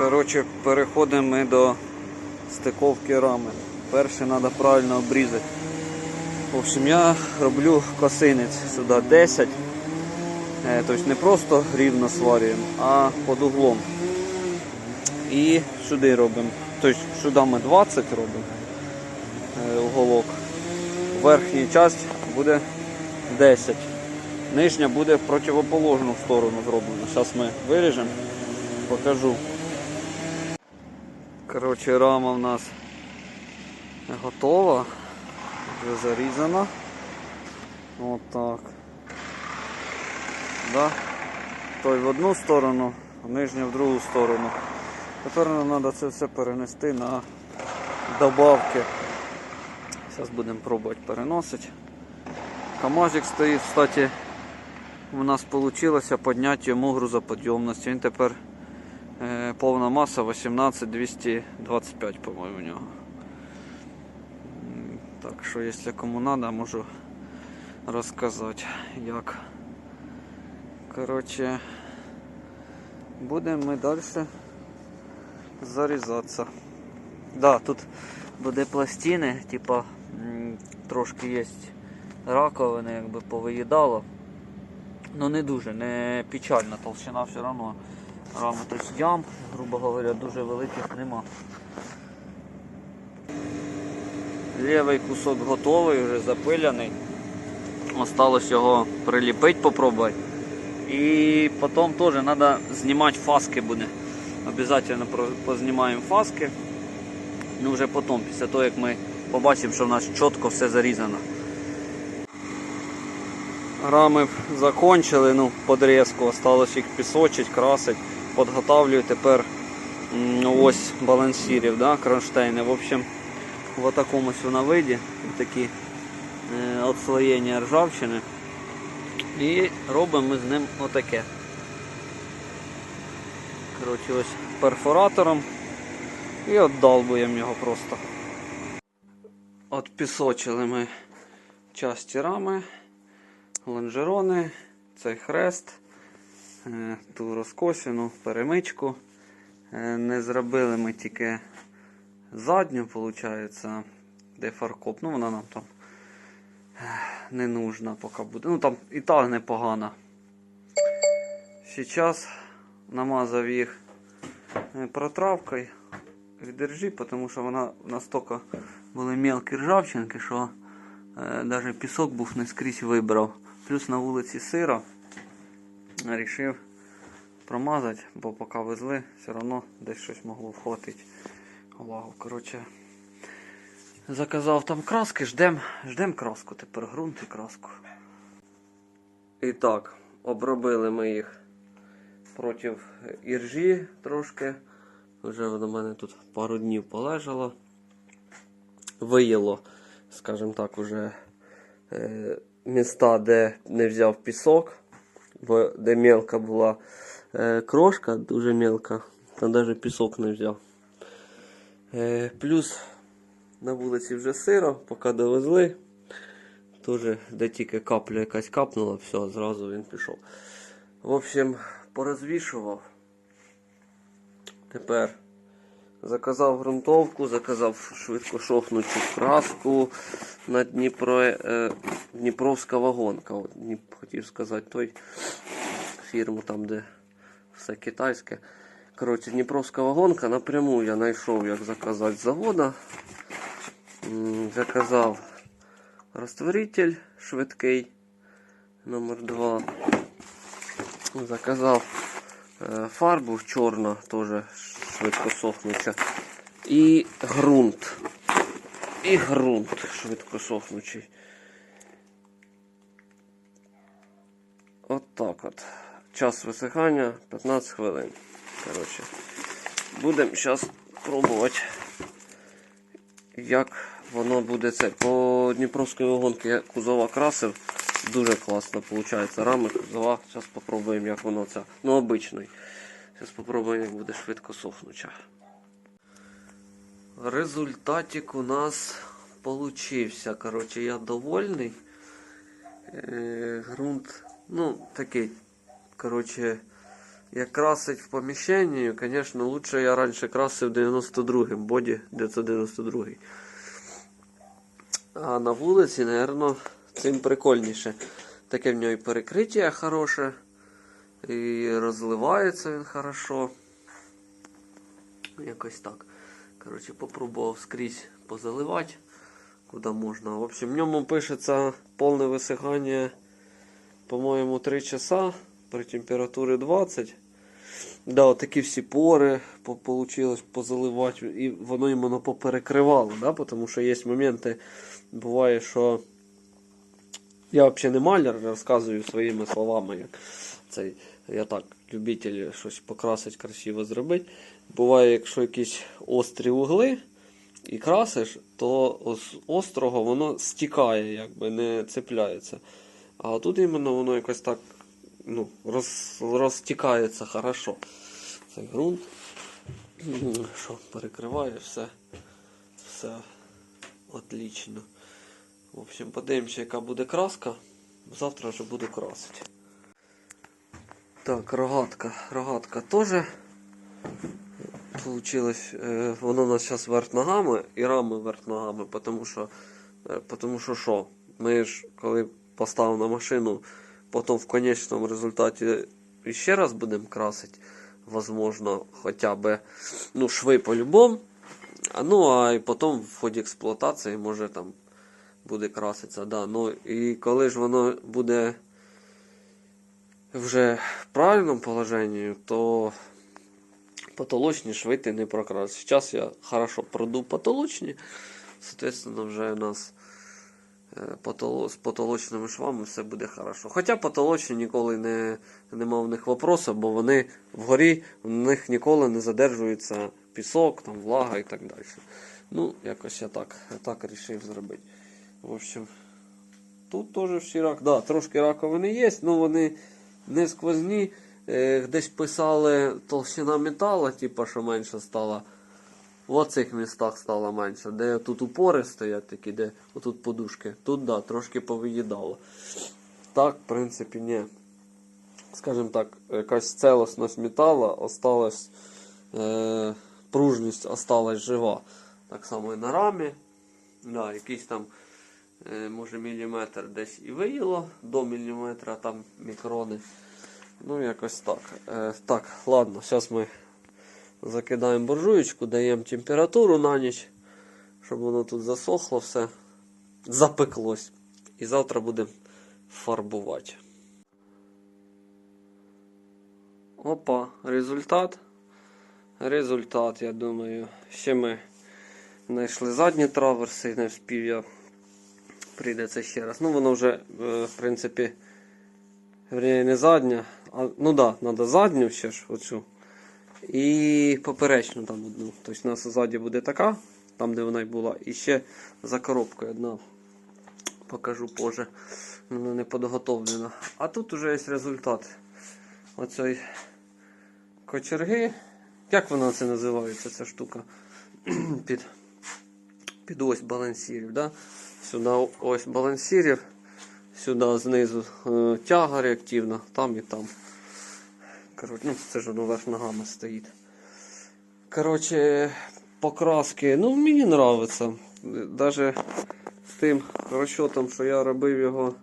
Коротше, переходимо ми до стиковки рами. Перше треба правильно обрізати. В общем, я роблю косинець сюди 10. Е, Тобто не просто рівно сварюємо, а під углом. І сюди робимо. Тобто сюди ми 20 робимо е, уголок. Верхня частина буде 10. Нижня буде в противоположну сторону зроблена. Зараз ми виріжемо, покажу. Коротше, рама в нас готова, вже зарізана. От так. Да? Той в одну сторону, нижня в другу сторону. Тепер нам треба це все перенести на добавки. Зараз будемо пробувати переносити. Камазик стоїть, кстати, у нас вийшло підняти йому грузоподйомність. Він тепер повна маса 18225, по-моєму, у нього. Так що, якщо кому треба, можу розказати, як. Коротше, будемо ми далі зарізатися. Да, тут буде пластини, типа трошки є раковини, якби повиїдало. Ну не дуже, не печальна толщина все одно рами. Тобто ям, грубо говоря, дуже великих нема. Лівий кусок готовий, вже запиляний. Осталось його приліпити, попробувати. І потім теж треба знімати фаски буде. Обязательно познімаємо фаски. Ну вже потім, після того як ми побачимо, що в нас чітко все зарізано. Рами закончили, ну, подрізку, осталось їх пісочить, красить, підготавлюю тепер ось балансирів, да, кронштейни. В общем, в такому вона виді, такі е, отслоєння ржавчини. І робимо ми з ним отаке. Коротше, ось перфоратором і отдалбуємо його просто. Отпісочили ми часті рами, лонжерони, цей хрест, е, ту розкосину, перемичку. Е, Не зробили ми тільки задню, виходить, де фаркоп. Ну, вона нам там е, не нужна поки буде. Ну там і та непогана. Зараз намазав їх е, протравкою від держі, тому що вона настільки були мелкі ржавчинки, що е, навіть пісок був не скрізь вибрав. Плюс на вулиці сира вирішив промазати, бо поки везли, все одно десь щось могло вхватити увагу. Коротше, заказав там краски, ждем, ждем краску, тепер ґрунт і краску. І так, обробили ми їх проти іржі трошки. Вже воно в мене тут пару днів полежало. Виїло, скажімо так, уже е, міста, де не взяв пісок, де мелка була е, крошка, дуже мелка, там навіть пісок не взяв. Е, плюс на вулиці вже сиро, поки довезли. Теж де тільки капля якась капнула, все, зразу він пішов. В общем, порозвішував. Тепер заказав ґрунтовку, заказав швидко шохнучу краску на Дніпро, е, Дніпровська вагонка. От, хотів сказати той фірму там, де все китайське. Коротше, Дніпровська вагонка напряму я знайшов, як заказати з завода. Заказав розтворитель швидкий номер 2 Заказав е, фарбу чорна, теж швидко сохнуча. І ґрунт. І ґрунт швидко сохнучий. От так от. Час висихання 15 хвилин. Коротше, будемо зараз пробувати, як воно буде це. По Дніпровської вагонки я кузова красив. Дуже класно виходить. Рами кузова. Зараз спробуємо, як воно це. Ну, обичний. Зараз спробуємо, як буде швидко сохнуча. Результатик у нас получився. Коротше, я довольний. Е, Грунт, ну, такий, коротше, як красить в поміщенні, звісно, лучше я раніше красив 92-м, боді 992. А на вулиці, мабуть, цим прикольніше. Таке в нього і перекриття хороше, і розливається він хорошо. Якось так. Коротше, попробував скрізь позаливати, куди можна. В общем, в ньому пишеться повне висихання, по-моєму, 3 часа при температурі 20. Да, от такі всі пори по- получилось позаливати, і воно іменно поперекривало, да? тому що є моменти, буває, що я взагалі не маляр, розказую своїми словами, як цей, я так, любитель щось покрасити, красиво зробити. Буває, якщо якісь острі угли і красиш, то з острого воно стікає, якби не цепляється. А тут іменно воно якось так ну, роз, розтікається хорошо. Цей ґрунт, що перекриває все, все отлично. В общем, подивимося, яка буде краска. Завтра вже буду красити. Так, рогатка. Рогатка теж получилось. Е, воно у нас зараз вверх ногами і рами вверх ногами, тому що, е, тому що що? Ми ж коли поставимо на машину, потім в конечному результаті ще раз будемо красити, возможно, хоча б ну, шви по-любому. Ну а і потім в ході експлуатації може там буде краситися. Да. Ну, і коли ж воно буде вже в правильному положенні, то потолочні шви ти не прокрасиш. Зараз я хорошо проду потолочні, соответственно, вже у нас е, з потолочними швами все буде хорошо. Хоча потолочні ніколи не, нема в них вопросу, бо вони вгорі, в них ніколи не задержується пісок, там, влага і так далі. Ну, якось я так, так вирішив зробити. В общем, тут теж всі рак. Да, трошки раковини є, але вони не сквозні. Е, десь писали толщина металу, типу, що менше стала. В оцих містах стало менше, де тут упори стоять такі, де отут подушки. Тут да, трошки повиїдало. Так, в принципі, ні. Скажімо так, якась целостність металу, осталась, е, пружність осталась жива. Так само і на рамі. Да, якийсь там, може, міліметр десь і виїло, до міліметра там мікрони. Ну, якось так. Е, так, ладно, зараз ми закидаємо буржуєчку, даємо температуру на ніч, щоб воно тут засохло все, запеклось. І завтра будемо фарбувати. Опа, результат. Результат, я думаю. Ще ми знайшли задні траверси, не вспів я. Прийдеться ще раз. Ну, воно вже, е, в принципі, не задня, а ну да, треба задню ще ж оцю. І поперечну там одну. Тобто у нас ззаді буде така, там де вона й була. І ще за коробкою одна. Покажу позже. Вона не подготовлена. А тут вже є результат оцей кочерги. Як вона це називається, ця штука? під, під ось балансірів. Да? Сюди ось балансірів. Сюди знизу е, тяга реактивна, там і там. Коротше, ну, це ж воно вверх ногами стоїть. Коротше, покраски, ну мені подобається. Даже з тим розчотом, що я робив його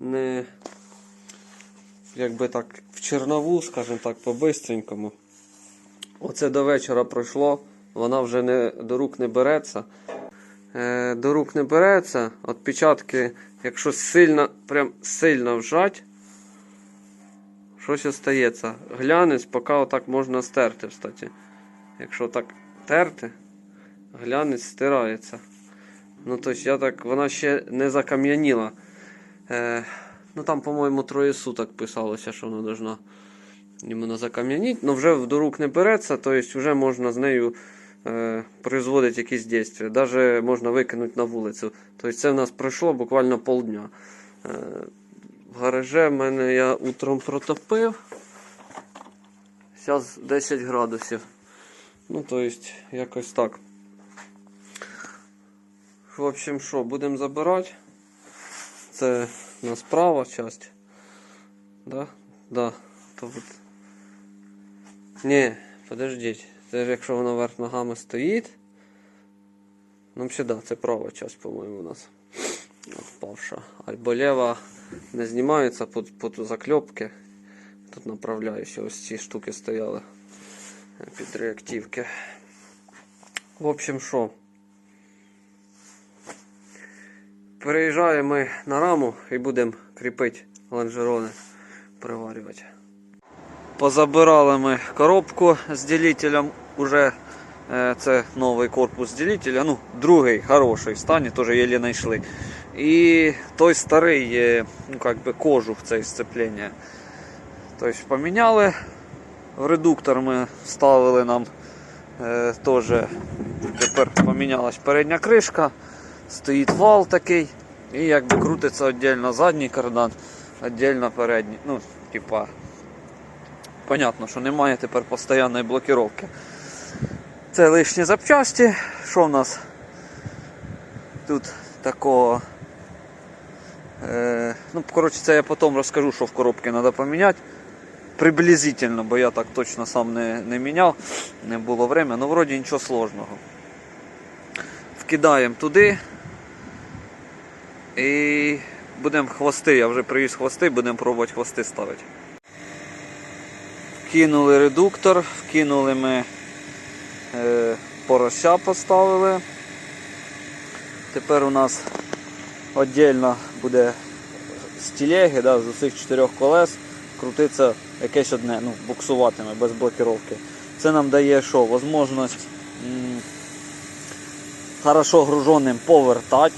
не якби так в чернову, скажімо так, по-бистренькому. Оце до вечора пройшло, вона вже не, до рук не береться. Е, до рук не береться. Отпечатки, якщо сильно, прям сильно вжать, щось остається. Глянець, поки отак можна стерти, кстати. Якщо так терти, глянець стирається. Ну, тобто я так, вона ще не закам'яніла. Е, ну там, по-моєму, троє суток писалося, що вона должна іменно закам'яніть. Ну вже до рук не береться, тобто вже можна з нею производить якісь дійства. Навіть можна викинути на вулицю. Тобто це в нас пройшло буквально полдня. Е, в гараже в мене я утром протопив. Зараз 10 градусів. Ну, тобто, якось так. В общем, що, будемо забирати. Це у нас права часть. Да? Да. То от Ні, подождіть. Це ж якщо воно вверх ногами стоїть. Ну, сюди, це права часть, по-моєму, у нас впавша. Або лева не знімається під, під закльопки. Тут направляючі ось ці штуки стояли під реактивки. В общем, що? Переїжджаємо ми на раму і будемо кріпити лонжерони, приварювати. Позабирали ми коробку з ділителем. Уже е, це новий корпус ділителя. Ну, другий хороший стані, теж єлі знайшли. І той старий, ну как би кожух цей сцеплення. Тобто поміняли. В редуктор ми вставили нам е, теж тепер помінялась передня кришка, стоїть вал такий. І якби крутиться віддільно задній кардан, віддільно передній. Ну, типа, понятно, що немає тепер постійної блокировки. Це лишні запчасті. Що в нас тут такого? Е, ну, коротше, це я потім розкажу, що в коробці треба поміняти. Приблизительно, бо я так точно сам не, не міняв, не було времени. Ну, вроді нічого сложного. Вкидаємо туди. І будемо хвости, я вже привіз хвости, будемо пробувати хвости ставити. Вкинули редуктор, вкинули ми порося поставили. Тепер у нас віддільно буде з тілеги, да, з усіх чотирьох колес крутиться якесь одне, ну, буксуватиме без блокировки. Це нам дає що? Возможність хорошо груженим повертати.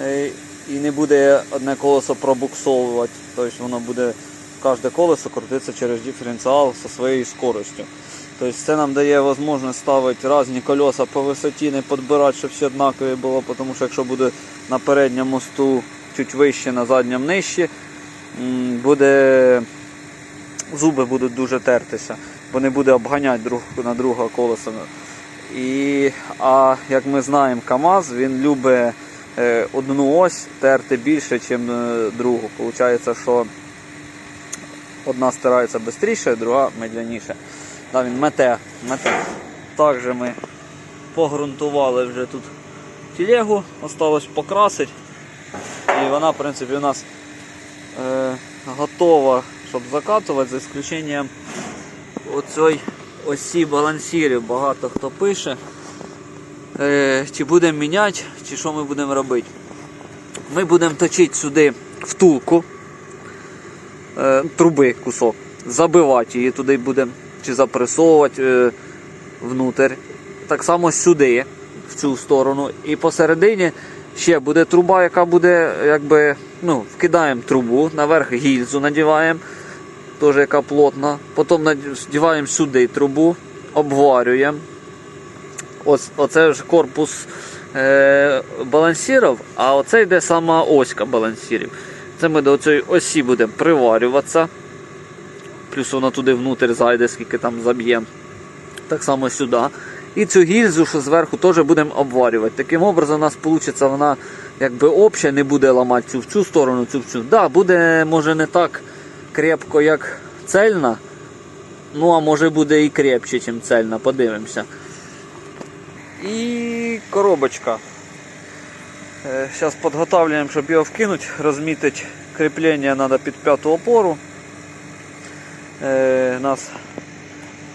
Е, І не буде одне колесо пробуксовувати, тобто воно буде кожне колесо крутитися через диференціал зі своєю скоростю. Тобто це нам дає можливість ставити різні колеса по висоті, не підбирати, щоб всі однакові було, тому що якщо буде на передньому мосту чуть вище, на задньому нижче, буде зуби будуть дуже тертися, бо не буде обганяти друг на друга колеса. І, а як ми знаємо, КАМАЗ він любить е, одну ось терти більше, ніж е, другу. Получається, що одна стирається швидше, друга медленніше. Да, він мете, мете. Також ми погрунтували вже тут телегу, осталось покрасити. І вона, в принципі, у нас е, готова, щоб закатувати, за исключенням оцій осі балансірів. Багато хто пише. Е, чи будемо міняти, чи що ми будемо робити. Ми будемо точити сюди втулку е, труби кусок, забивати її туди будемо, чи запресовувати е, внутрь. Так само сюди, в цю сторону. І посередині ще буде труба, яка буде, якби, ну, вкидаємо трубу, наверх гільзу надіваємо, теж яка плотна. Потім надіваємо сюди трубу, обварюємо. Ось, оце ж корпус е, балансірів, а оце йде сама оська балансірів. Це ми до цієї осі будемо приварюватися. Плюс вона туди внутрі зайде, скільки там заб'ємо. Так само сюди. І цю гільзу, що зверху, теж будемо обварювати. Таким образом, у нас вийде вона якби обща, не буде ламати цю в цю сторону, цю в цю. Да, буде, може, не так крепко, як цельна. Ну, а може буде і крепче, ніж цельна, подивимося. І коробочка. Зараз підготовлюємо, щоб його вкинути, розмітити кріплення треба під п'яту опору. Е, нас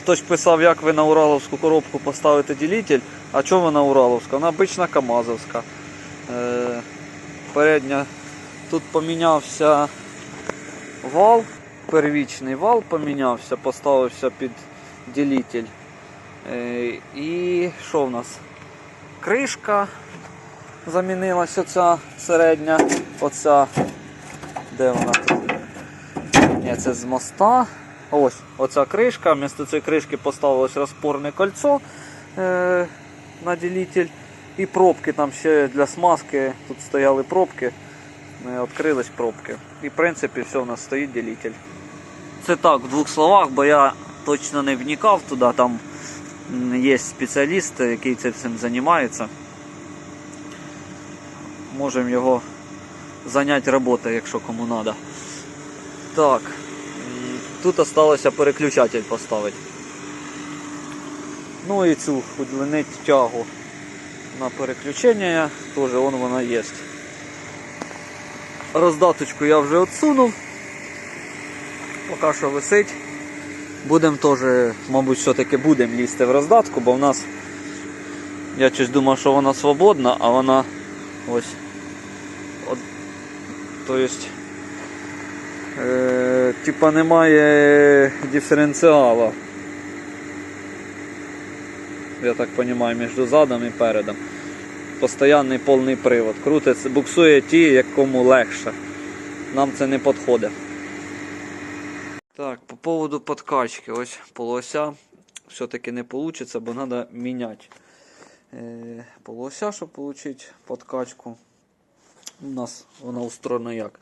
Хтось писав, як ви на Ураловську коробку поставите ділитель. А чому вона Ураловська? Вона обична Камазовська. Е, передня. Тут помінявся вал, первічний вал помінявся, поставився під ділитель. Е, і що в нас? Кришка замінилася ця середня, оця. Де вона тут? Ні, це з моста. Ось оця кришка. Вместо цієї кришки поставилось розпорне кольцо е, на ділитель. І пробки там ще для смазки. Тут стояли пробки. Е, Відкрились пробки. І в принципі все, у нас стоїть ділитель. Це так, в двох словах, бо я точно не вникав туди. Там є спеціаліст, який цим займається. Можемо його зайняти роботою, якщо кому треба. Так. Тут осталося переключатель поставити. Ну і цю удлинить тягу на переключення, теж вон вона є. Роздаточку я вже відсунув. Поки що висить. Будемо теж, мабуть, все-таки будемо лізти в роздатку, бо в нас. Я щось думав, що вона свободна, а вона ось. От, то есть, е, типа немає диференціала. Я так розумію, між задом і передом. Постоянний повний привод. Крутиться, буксує ті, якому легше. Нам це не підходить. Так, по поводу подкачки. Ось полося все-таки не вийде, бо треба міняти е, полося, щоб отримати подкачку. У нас вона устроєна як?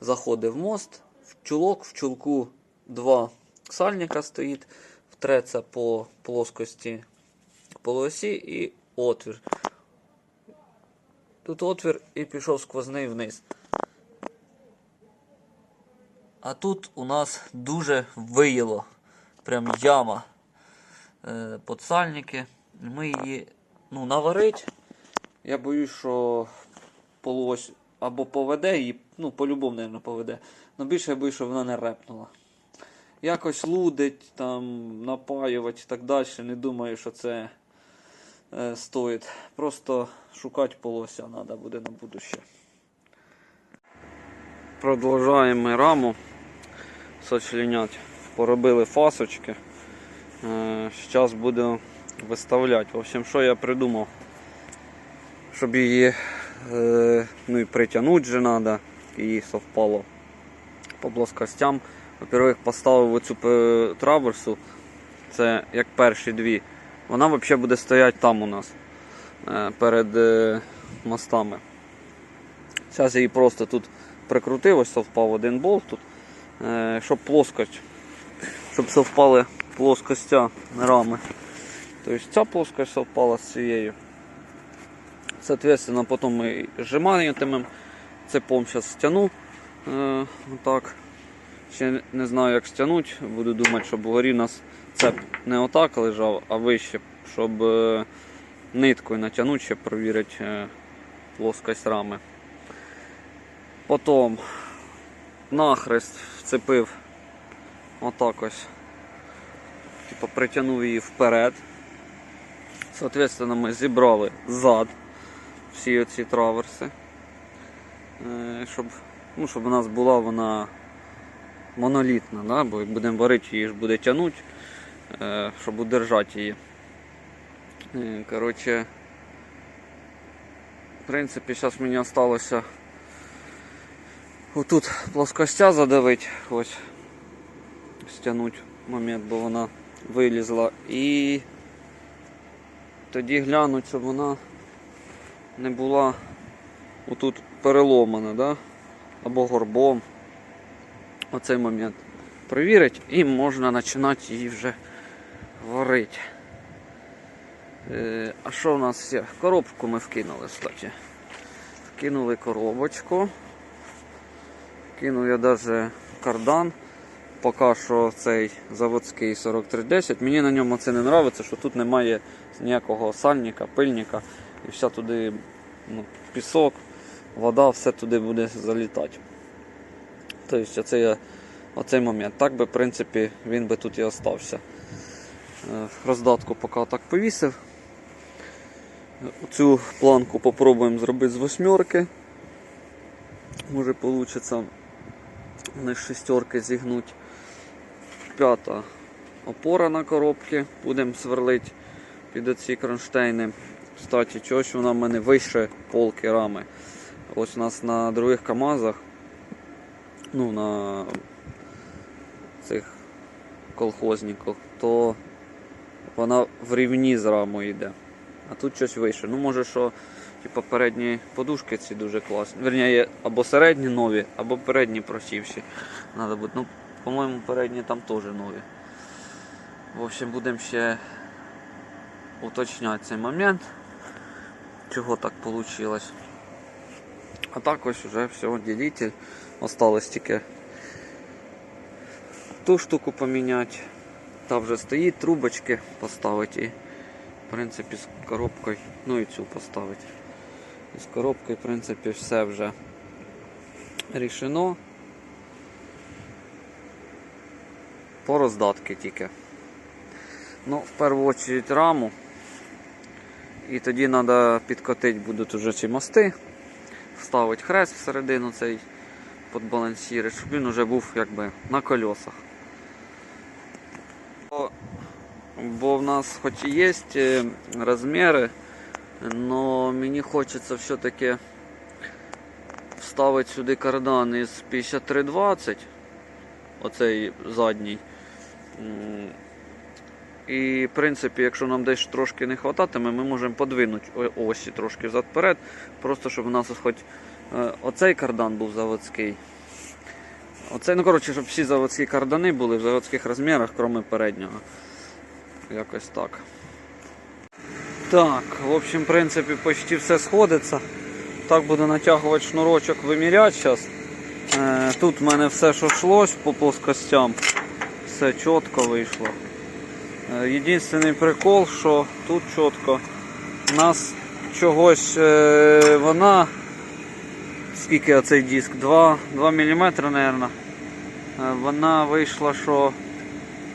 Заходить в мост, чулок, в чулку два сальника стоїть, втреться по плоскості полосі і отвір. Тут отвір і пішов сквозний вниз. А тут у нас дуже виїло. Прям яма. Е, подсальники. Ми її ну, наварить. Я боюсь, що полось або поведе її, ну, по-любому, мабуть, поведе. Але більше я боюсь, що вона не репнула. Якось лудить, там, напаювати і так далі. Не думаю, що це е, стоїть. Просто шукати полося треба буде на будуще. Продовжуємо ми раму сочлінять. Поробили фасочки. Зараз буду виставляти. В общем, що я придумав? Щоб її е, ну, і притягнути же треба, і совпало по плоскостям. Во-первых, поставив оцю е, траверсу, це як перші дві. Вона взагалі буде стояти там у нас е, перед е, мостами. Зараз я її просто тут прикрутив, ось совпав один болт тут, е, щоб плоскость, щоб совпали плоскостя рами. Тобто ця плоскость совпала з цією. Соответственно, потім ми зжимаємо цепом зараз стягну. Е, отак. Ще не знаю як стягнути, буду думати, щоб вгорі у нас цеп не отак лежав, а вище, щоб е, ниткою натягнути, щоб перевірити е, плоскость рами. Потім нахрест вцепив отак ось. Типу притягнув її вперед. Соответственно, ми зібрали зад всі оці траверси. Е, Щоб, ну, щоб у нас була вона монолітна, да? бо як будемо варити, її ж буде тягнути, е, щоб удержати її. Е, Коротше, в принципі, зараз мені залишилося отут плоскостя задавити, ось стягнути момент, бо вона вилізла. І тоді глянуть, щоб вона не була отут переломана, да? або горбом. Оцей момент перевірить і можна починати її вже варити. Е, а що в нас є? Коробку ми вкинули, кстати. Вкинули коробочку. Кинув я навіть кардан. Поки що цей заводський 4310. Мені на ньому це не подобається, що тут немає ніякого сальника, пильника і все туди ну, пісок, вода, все туди буде залітати. Тобто оце я, оцей момент. Так би, в принципі, він би тут і остався. Е, Роздатку поки так повісив. Цю планку попробуємо зробити з восьмерки. Може вийде не з шестерки зігнути. П'ята опора на коробки. Будемо сверлити під оці кронштейни. Кстати, чогось вона в мене вище полки рами. Ось у нас на других КАМАЗах, ну на цих колхозниках, то вона в рівні з рамою йде. А тут щось вище. Ну може що типу, передні подушки ці дуже класні. Верні, є або середні нові, або передні просівші. Надо буде. Ну, по-моєму, передні там теж нові. В общем, будемо ще уточняти цей момент, чого так вийшло. А так ось вже все, ділитель. Осталось тільки ту штуку поміняти. Та вже стоїть, трубочки поставити і в принципі з коробкою, ну і цю поставити. І з коробкою, в принципі, все вже рішено. По роздатки тільки. Ну, в першу чергу раму. І тоді треба підкотити будуть уже ці мости, вставити хрест всередину цей подбалансіри, щоб він вже був якби на колесах. Бо, бо в нас хоч і є е, розміри, але мені хочеться все-таки вставити сюди кардан із 5320, оцей задній. І, в принципі, якщо нам десь трошки не хвататиме, ми можемо подвинути осі трошки взад-вперед, просто щоб у нас хоч е, оцей кардан був заводський. Оцей, ну коротше, щоб всі заводські кардани були в заводських розмірах, крім переднього. Якось так. Так, в общем, в принципі, почти все сходиться. Так буду натягувати шнурочок, виміряти зараз. Е, тут в мене все, що йшлось по плоскостям, все чітко вийшло. Е, Єдиний прикол, що тут чітко нас чогось е, вона. Скільки оцей диск? 2, 2 мм, мабуть. Вона вийшла, що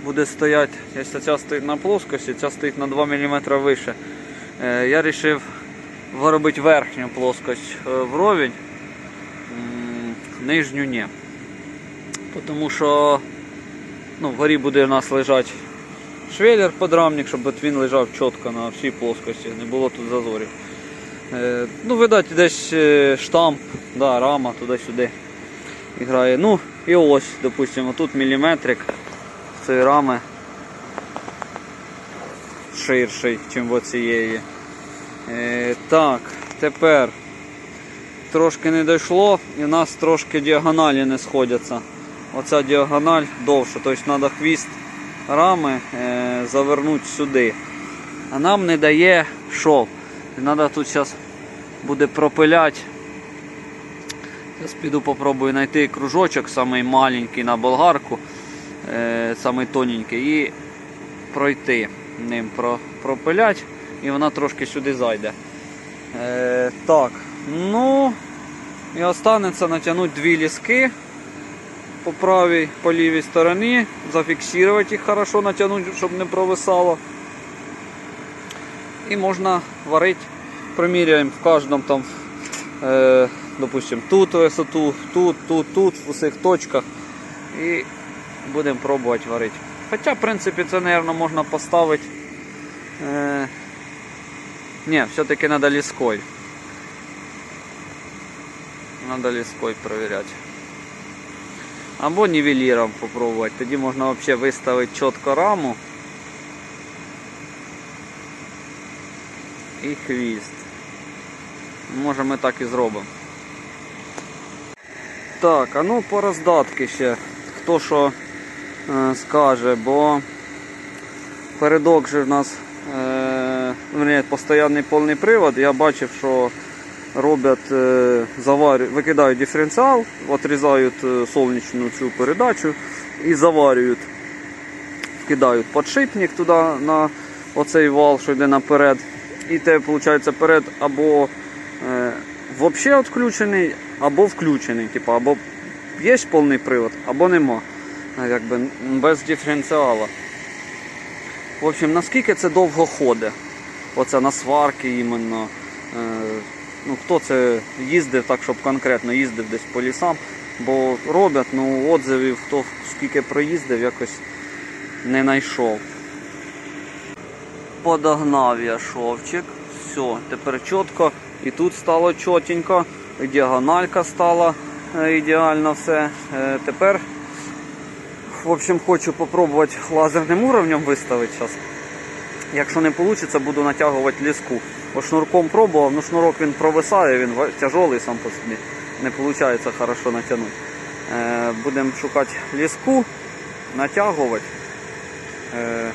буде стояти, якщо ця стоїть на плоскості, ця стоїть на 2 мм вище. Е, Я вирішив виробити верхню плоскость вровень, нижню ні. Тому що ну, вгорі буде у нас лежати швеллер подрамник, щоб він лежав чітко на всій плоскості, не було тут зазорів. Е, ну, видать, десь е, штамп, да, рама туди-сюди грає. Ну, і ось, допустимо, тут міліметрик цієї рами ширший, ніж оцієї. Е, так, тепер трошки не дійшло і в нас трошки діагоналі не сходяться. Оця діагональ довша, тобто треба хвіст рами е, завернути сюди. А нам не дає шов. Треба тут зараз буде пропиляти. Зараз піду попробую знайти кружочок, самий маленький на болгарку, е, самий тоненький, і пройти ним про, пропилять, і вона трошки сюди зайде. Е, так, ну і останеться натягнути дві ліски по правій, по лівій стороні, зафіксувати їх хорошо, натягнути, щоб не провисало. І можна варити, приміряємо в кожному там, е, допустим, тут висоту, тут, тут, тут, в усіх точках. І будемо пробувати варити. Хоча, в принципі, це, мабуть, можна поставити. Е, ні, все-таки треба ліскою. Треба ліскою перевіряти. Або нівеліром попробувати. Тоді можна взагалі виставити чітко раму. і хвіст. Може ми так і зробимо. Так, а ну по роздатки ще. Хто що е, скаже, бо передок же в нас е, постійний повний привод. Я бачив, що роблять, е, заварю, викидають диференціал, відрізають е, сонячну цю передачу і заварюють. Вкидають подшипник туди на оцей вал, що йде наперед. І те, виходить, перед або е, взагалі відключений, або включений. Типу, або є повний привод, або нема. Якби без диференціала. В общем, наскільки це довго ходить? Оце на сварки іменно. Е, ну, хто це їздив так, щоб конкретно їздив десь по лісам. Бо роблять, ну, отзивів, хто скільки проїздив, якось не знайшов. Подогнав я шовчик. Все, тепер чітко. І тут стало чотенько. Діагональка стала е, ідеально все. Е, Тепер, в общем, хочу попробувати лазерним уровнем виставити зараз. Якщо не вийде, буду натягувати ліску. Шнурком пробував, ну шнурок він провисає, він тяжелий сам по собі. Не виходить хорошо натягнути. Е, Будемо шукати ліску, натягувати. Е,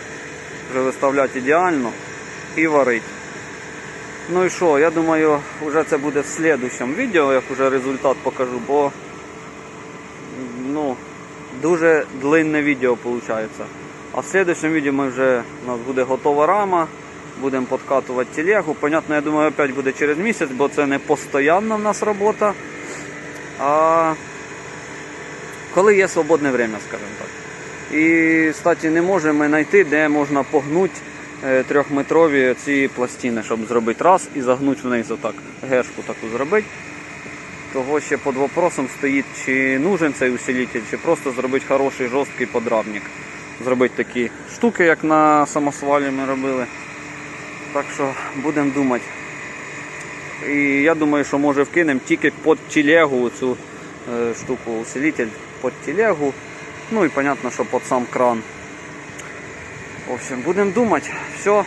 вже виставляти ідеально і варити. Ну і що, я думаю, вже це буде в слідущому відео, як вже результат покажу, бо ну, дуже длинне відео виходить. А в следующем відео ми вже, у нас буде готова рама, будемо подкатувати телегу. Понятно, я думаю, опять буде через місяць, бо це не постійна в нас робота. А коли є свободне время, скажімо так. І, кстати, не можемо знайти, де можна погнути е, трьохметрові ці пластини, щоб зробити раз і загнути вниз отак, гешку таку зробити. Того ще під вопросом стоїть, чи нужен цей усилитель, чи просто зробити хороший жорсткий подрамник. Зробити такі штуки, як на самосвалі ми робили. Так що будемо думати. І я думаю, що може вкинемо тільки під телегу цю е, штуку усилитель під телегу. Ну і понятно, що під сам кран. В общем, будемо думати. Все,